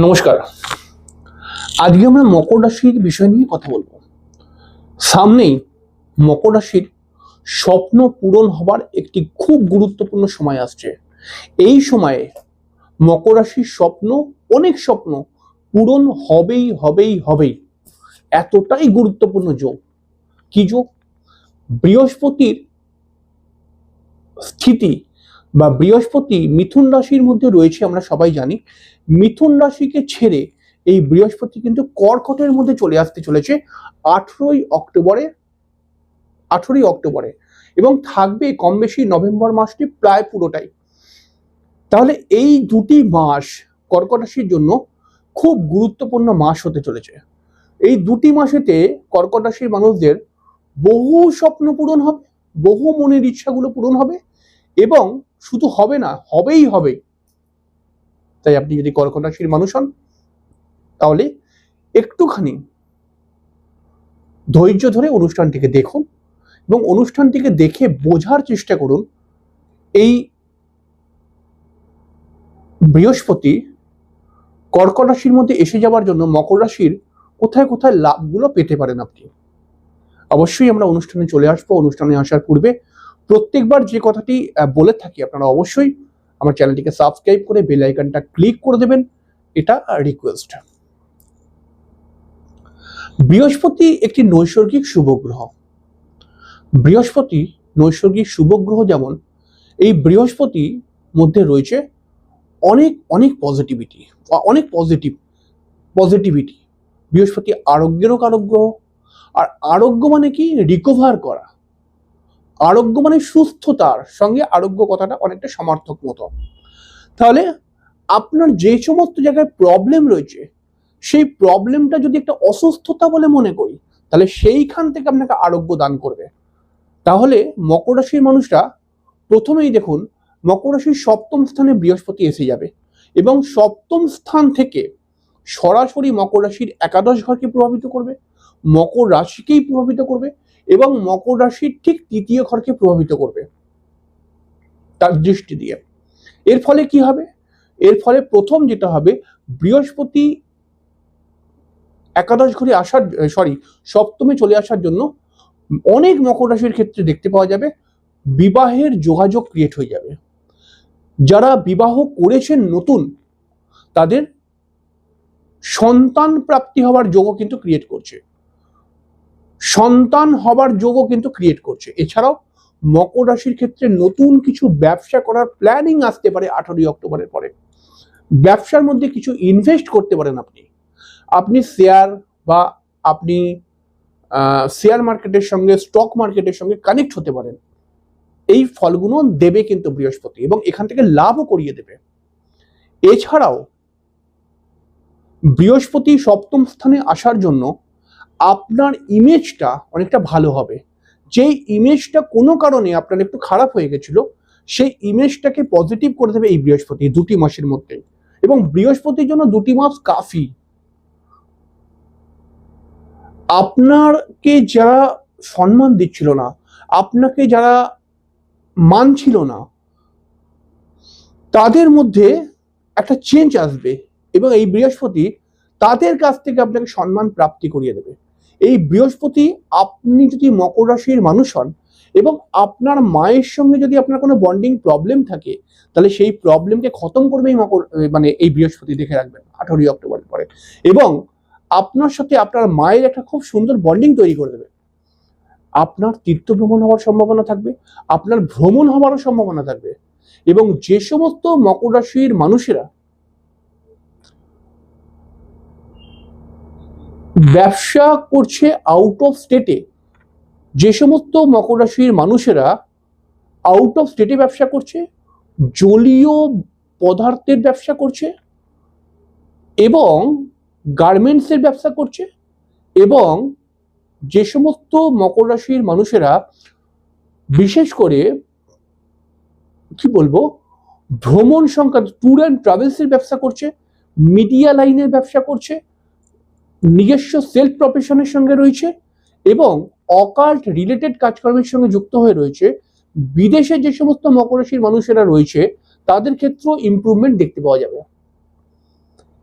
নমস্কার। আজকে আমরা মকর রাশির বিষয় নিয়ে কথা বলব। সামনেই মকর রাশির স্বপ্ন পূরণ হবার একটি খুব গুরুত্বপূর্ণ সময় আসছে। এই সময়ে মকর রাশির স্বপ্ন, অনেক স্বপ্ন পূরণ হবেই হবেই হবেই। এতটাই গুরুত্বপূর্ণ যোগ। কি যোগ? বৃহস্পতির স্থিতি বা বৃহস্পতি মিথুন রাশির মধ্যে রয়েছে, আমরা সবাই জানি। মিথুন রাশিকে ছেড়ে এই বৃহস্পতি কিন্তু কর্কটের মধ্যে চলে আসতে চলেছে আঠেরোই অক্টোবরে আঠেরোই অক্টোবরে। এবং থাকবে কম বেশি নভেম্বর মাসটি প্রায় পুরোটাই। তাহলে এই দুটি মাস কর্কট রাশির জন্য খুব গুরুত্বপূর্ণ মাস হতে চলেছে। এই দুটি মাসেতে কর্কট রাশির মানুষদের বহু স্বপ্ন পূরণ হবে, বহু মনের ইচ্ছাগুলো পূরণ হবে এবং শুধু হবে না, হবেই হবে। তাই আপনি যদি কর্কট রাশির মানুষ হন, তাহলে একটুখানি ধৈর্য ধরে অনুষ্ঠানটিকে দেখুন এবং অনুষ্ঠানটিকে দেখে বোঝার চেষ্টা করুন এই বৃহস্পতি কর্কট রাশির মধ্যে এসে যাওয়ার জন্য মকর রাশির কোথায় কোথায় লাভগুলো পেতে পারেন আপনি। অবশ্যই আমরা অনুষ্ঠানে চলে আসব। অনুষ্ঠানে আসার পূর্বে প্রত্যেকবার যে কথাটি বলে থাকি আপনারা অবশ্যই আমার চ্যানেলটিকে সাবস্ক্রাইব করে বেল আইকনটা ক্লিক করে দেবেন। এটা রিকোয়েস্ট বৃহস্পতি একটি নৈসর্গিক শুভ গ্রহ বৃহস্পতি নৈসর্গিক শুভ গ্রহ যেমন, এই বৃহস্পতি মধ্যে রয়েছে অনেক অনেক পজিটিভিটি অনেক পজিটিভ পজিটিভিটি বৃহস্পতি আরোগ্যেরও কারক গ্রহ, আর আরোগ্য মানে কি? রিকভার করা। আরোগ্য মানে সুস্থতার সঙ্গে আরোগ্য কথাটা অনেকটা সমার্থক মতো। তাহলে আপনার যে সমস্ত জায়গায় প্রবলেম রয়েছে, সেই প্রবলেমটা যদি একটা অসুস্থতা বলে মনে করি, তাহলে সেইখান থেকে আপনাকে আরোগ্য দান করবে। তাহলে মকর রাশির মানুষরা প্রথমেই দেখুন, মকর রাশির সপ্তম স্থানে বৃহস্পতি এসে যাবে এবং সপ্তম স্থান থেকে সরাসরি মকর রাশির একাদশ ঘরকে প্রভাবিত করবে, মকর রাশিকেই প্রভাবিত করবে এবং মকর রাশির ঠিক তৃতীয় ঘরকে প্রভাবিত করবে তার দৃষ্টি দিয়ে। এর ফলে কি হবে? এর ফলে প্রথম যেটা হবে, বৃহস্পতি একাদশ ঘরে আসার সরি সপ্তমে চলে আসার জন্য অনেক মকর রাশির ক্ষেত্রে দেখতে পাওয়া যাবে, বিবাহের যোগাযোগ ক্রিয়েট হয়ে যাবে। যারা বিবাহ করেছেন নতুন, তাদের সন্তান প্রাপ্তি হওয়ার যোগও কিন্তু ক্রিয়েট করছে। সন্তান হবার যোগও কিন্তু ক্রিয়েট করছে। এছাড়াও মকর রাশির ক্ষেত্রে নতুন কিছু ব্যবসা করার প্ল্যানিং আসতে পারে আঠারোই অক্টোবরের পরে। ব্যবসার মধ্যে কিছু ইনভেস্ট করতে পারেন আপনি। আপনি শেয়ার বা আপনি শেয়ার মার্কেটের সঙ্গে স্টক মার্কেটের সঙ্গে কানেক্ট হতে পারেন। এই ফলগুলো দেবে কিন্তু বৃহস্পতি এবং এখান থেকে লাভও করিয়ে দেবে। এছাড়াও বৃহস্পতি সপ্তম স্থানে আসার জন্য আপনার ইমেজটা অনেকটা ভালো হবে। যেই ইমেজটা কোনো কারণে আপনার একটু খারাপ হয়ে গেছিল, সেই ইমেজটাকে পজিটিভ করে দেবে এই বৃহস্পতি দুটি মাসের মধ্যে। এবং বৃহস্পতির জন্য দুটি মাস কাফি। আপনাকে যারা সম্মান দিচ্ছিল না, আপনাকে যারা মানছিল না, তাদের মধ্যে একটা চেঞ্জ আসবে এবং এই বৃহস্পতি তাদের কাছ থেকে আপনাকে সম্মান প্রাপ্তি করিয়ে দেবে। এই বৃহস্পতি আপনি যদি মকর রাশির মানুষ হন এবং আপনার মায়ের সঙ্গে যদি আপনার কোনো বন্ডিং প্রবলেম থাকে, তাহলে সেই প্রবলেমকে খতম করবে এই মকর মানে এই বৃহস্পতি দেখে রাখবেন, আঠারোই অক্টোবরের পরে। এবং আপনার সাথে আপনার মায়ের একটা খুব সুন্দর বন্ডিং তৈরি করে দেবে। আপনার তীর্থ ভ্রমণ হওয়ার সম্ভাবনা থাকবে, আপনার ভ্রমণ হওয়ারও সম্ভাবনা থাকবে। এবং যে সমস্ত মকর রাশির মানুষেরা ব্যবসা করছে আউট অফ স্টেটে যে সমস্ত মকর রাশির মানুষেরা আউট অফ স্টেটে ব্যবসা করছে, জলীয় পদার্থের ব্যবসা করছে এবং গার্মেন্টসের ব্যবসা করছে এবং যে সমস্ত মকর রাশির মানুষেরা বিশেষ করে কি বলব, ভ্রমণ সংক্রান্ত ট্যুর অ্যান্ড ট্রাভেলসের ব্যবসা করছে মিডিয়া লাইনের ব্যবসা করছে নিজস্ব সেলফ প্রফেশনের সঙ্গে রয়েছে এবং অকাল্ট রিলেটেড কাজকর্মের সঙ্গে যুক্ত হয়ে রয়েছে। বিদেশে যে সমস্ত মকর রাশির মানুষেরা রয়েছে, তাদের ক্ষেত্রেও ইমপ্রুভমেন্ট দেখতে পাওয়া যাবে।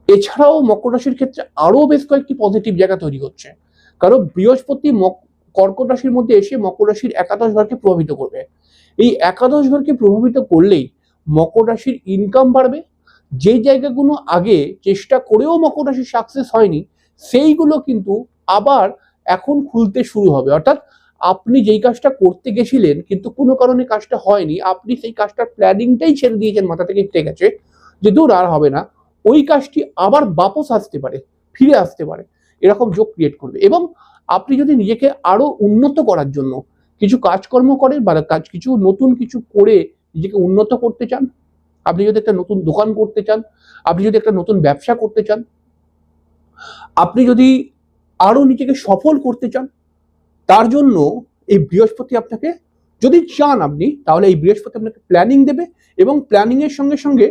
এছাড়াও মকর রাশির ক্ষেত্রে আরও বেশ কয়েকটি পজিটিভ জায়গা তৈরি হচ্ছে। কারণ বৃহস্পতি কর্কট রাশির মধ্যে এসে মকর রাশির একাদশ ঘরকে প্রভাবিত করবে। এই একাদশ ঘরকে প্রভাবিত করলেই মকর রাশির ইনকাম বাড়বে। যে জায়গাগুলো আগে চেষ্টা করেও মকর রাশির সাকসেস হয়নি সেইগুলো কিন্তু আবার এখন খুলতে শুরু হবে। অর্থাৎ আপনি যেই কাজটা করতে গেছিলেন, কিন্তু কোনো কারণে কাজটা হয়নি, আপনি সেই কাজটার প্ল্যানিংটাই ছেড়ে দিয়েছেন, মাথা থেকে কেটে গেছে যে দূর আর হবে না। ওই কাজটি আবার বাপস আসতে পারে, ফিরে আসতে পারে। এরকম যোগ ক্রিয়েট করবে। এবং আপনি যদি নিজেকে আরও উন্নত করার জন্য কিছু কাজকর্ম করেন বা কাজ কিছু নতুন কিছু করে নিজেকে উন্নত করতে চান, আপনি যদি একটা নতুন দোকান করতে চান, আপনি যদি একটা নতুন ব্যবসা করতে চান আপনি যদি আরও নিজেকে সফল করতে চান, তার জন্য এই বৃহস্পতি আপনাকে, যদি চান আপনি, তাহলে এই বৃহস্পতি আপনাকে প্ল্যানিং দেবে এবং প্ল্যানিং এর সঙ্গে সঙ্গে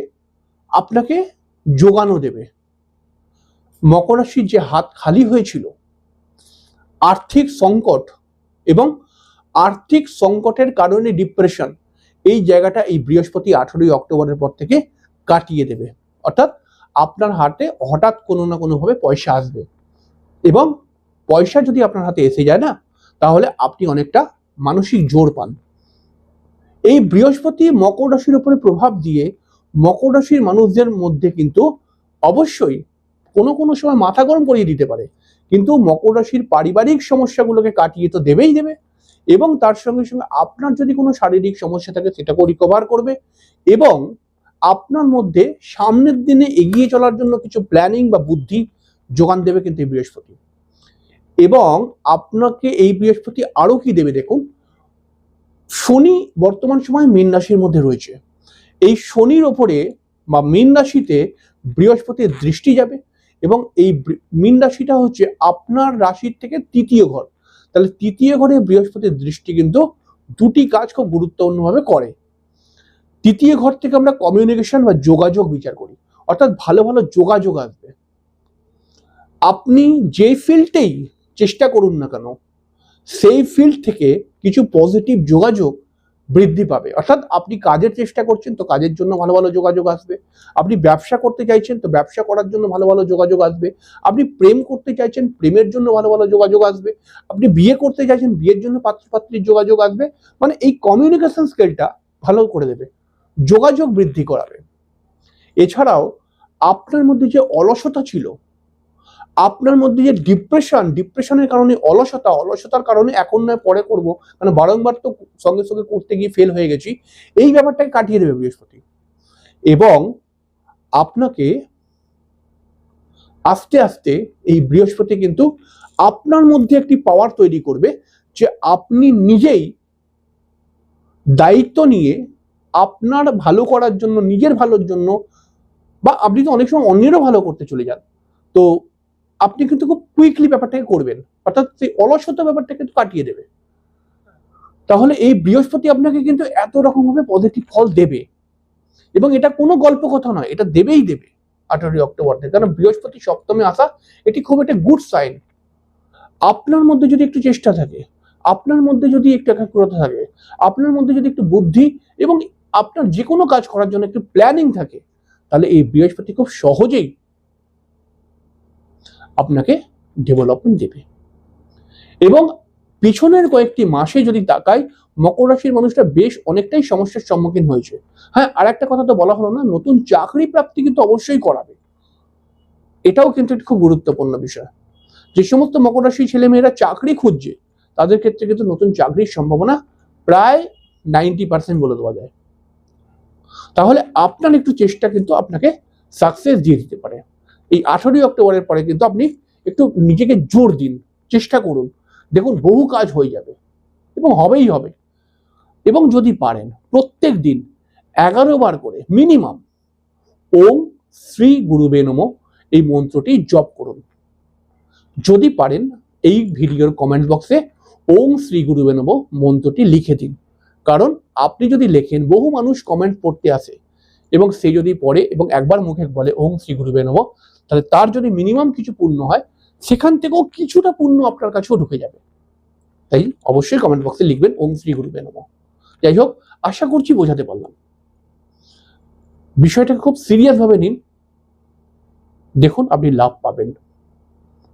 আপনাকে যোগানো দেবে। মকর রাশির যে হাত খালি হয়েছিল, আর্থিক সংকট এবং আর্থিক সংকটের কারণে ডিপ্রেশন এই জায়গাটা এই বৃহস্পতি আঠেরোই অক্টোবরের পর থেকে কাটিয়ে দেবে। অর্থাৎ আপনার হাতে হঠাৎ কোনো না কোনোভাবে পয়সা আসবে। এবং পয়সা যদি আপনার হাতে এসে যায় না, তাহলে আপনি অনেকটা মানসিক জোর পান। এই বৃহস্পতি মকর রাশির উপরে প্রভাব দিয়ে মকর রাশির মানুষদের মধ্যে কিন্তু অবশ্যই কোনো কোনো সময় মাথা গরম করিয়ে দিতে পারে। কিন্তু মকর রাশির পারিবারিক সমস্যাগুলোকে কাটিয়ে তো দেবেই দেবে। এবং তার সঙ্গে সঙ্গে আপনার যদি কোনো শারীরিক সমস্যা থাকে, সেটাকেও রিকভার করবে। এবং আপনার মধ্যে সামনের দিনে এগিয়ে চলার জন্য কিছু প্ল্যানিং বা বুদ্ধি যোগান দেবে কিন্তু এই বৃহস্পতি। এবং আপনাকে এই বৃহস্পতি আরও কি দেবে দেখুন, শনি বর্তমান সময় মীন রাশির মধ্যে রয়েছে। এই শনির ওপরে বা মীন রাশিতে বৃহস্পতির দৃষ্টি যাবে এবং এই মীন রাশিটা হচ্ছে আপনার রাশির থেকে তৃতীয় ঘর। তাহলে তৃতীয় ঘরে বৃহস্পতির দৃষ্টি কিন্তু দুটি কাজ খুব গুরুত্বপূর্ণভাবে করে। তৃতীয় ঘর থেকে আমরা কমিউনিকেশন বা যোগাযোগ বিচার করি। অর্থাৎ ভালো ভালো যোগাযোগ আসবে। আপনি যে ফিল্ডেই চেষ্টা করুন না কেন, সেই ফিল্ড থেকে কিছু পজিটিভ যোগাযোগ বৃদ্ধি পাবে। অর্থাৎ আপনি কাজের চেষ্টা করছেন তো কাজের জন্য ভালো ভালো যোগাযোগ আসবে। আপনি ব্যবসা করতে চাইছেন তো ব্যবসা করার জন্য ভালো ভালো যোগাযোগ আসবে। আপনি প্রেম করতে চাইছেন, প্রেমের জন্য ভালো ভালো যোগাযোগ আসবে। আপনি বিয়ে করতে চাইছেন, বিয়ের জন্য পাত্রপাত্রীর যোগাযোগ আসবে। মানে এই কমিউনিকেশন স্কেলটা ভালো করে দেবে। যোগাযোগ বৃদ্ধি করাবে। এছাড়াও আপনার মধ্যে যে অলসতা ছিল, আপনার মধ্যে যে ডিপ্রেশন ডিপ্রেশনের কারণে অলসতা, অলসতার কারণে এখন নয়, পরে করব মানে বারংবার তো সঙ্গে সঙ্গে করতে গিয়ে ফেল হয়ে গেছি, এই ব্যাপারটাকে কাটিয়ে দেবে বৃহস্পতি। এবং আপনাকে আস্তে আস্তে এই বৃহস্পতি কিন্তু আপনার মধ্যে একটি পাওয়ার তৈরি করবে যে আপনি নিজেই দায়িত্ব নিয়ে আপনার ভালো করার জন্য, নিজের ভালোর জন্য, বা আপনি তো অনেক সময় অন্যেরও ভালো করতে চলে যান। তো আপনি কিন্তু খুব কুইকলি ব্যাপারটাকে করবেন। অর্থাৎ সেই অলসতা ব্যাপারটা কিন্তু কাটিয়ে দেবে। তাহলে এই বৃহস্পতি আপনাকে কিন্তু এত রকম ভাবে পজিটিভ ফল দেবে। এবং এটা কোনো গল্প কথা নয়, এটা দেবেই দেবে আঠারোই অক্টোবর থেকে। কারণ বৃহস্পতি সপ্তমে আসা, এটি খুব একটা গুড সাইন আপনার মধ্যে যদি একটু চেষ্টা থাকে, আপনার মধ্যে যদি একটু একাগ্রতা থাকে, আপনার মধ্যে যদি একটু বুদ্ধি এবং আপনার যে কোনো কাজ করার জন্য একটু প্ল্যানিং থাকে, তাহলে এই বৃহস্পতি খুব সহজেই আপনাকে ডেভেলপমেন্ট দেবে। এবং পিছনের কয়েকটি মাসে যদি তাকাই, মকর রাশির মানুষটা বেশ অনেকটাই সমস্যার সম্মুখীন হয়েছে। হ্যাঁ আর একটা কথা তো বলা হলো না, নতুন চাকরি প্রাপ্তি কিন্তু অবশ্যই করাবে। এটাও কিন্তু একটি খুব গুরুত্বপূর্ণ বিষয়। যে সমস্ত মকর রাশির ছেলেমেয়েরা চাকরি খুঁজছে, তাদের ক্ষেত্রে কিন্তু নতুন চাকরির সম্ভাবনা প্রায় নাইনটি পার্সেন্ট বলে দেওয়া যায়। তাহলে আপনার একটু চেষ্টা কিন্তু আপনাকে সাকসেস দিয়ে দিতে পারে। এই আঠারোই অক্টোবরের পরে কিন্তু আপনি একটু নিজেকে জোর দিন, চেষ্টা করুন। দেখুন, বহু কাজ হয়ে যাবে এবং হবেই হবে। এবং যদি পারেন, প্রত্যেক দিন এগারো বার করে মিনিমাম ওম শ্রী গুরুবে নম এই মন্ত্রটি জপ করুন। যদি পারেন, এই ভিডিওর কমেন্ট বক্সে ওম শ্রী গুরুবে নম মন্ত্রটি লিখে দিন। কারণ আপনি যদি লেখেন, বহু মানুষ কমেন্ট পড়তে আসে এবং সে যদি পড়ে এবং একবার মুখে বলে, ওম শ্রী গুরুবে নম তাহলে তার যদি মিনিমাম কিছু পুণ্য হয়, সেখান থেকেও কিছুটা পূর্ণ আপনার কাছেও ঢুকে যাবে। তাই অবশ্যই কমেন্ট বক্সে লিখবেন, ওম শ্রী গুরুবে নম যাই হোক, আশা করছি বোঝাতে পারলাম। বিষয়টাকে খুব সিরিয়াস ভাবে নিন। দেখুন, আপনি লাভ পাবেন।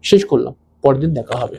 শেষ করলাম। পরের দিন দেখা হবে।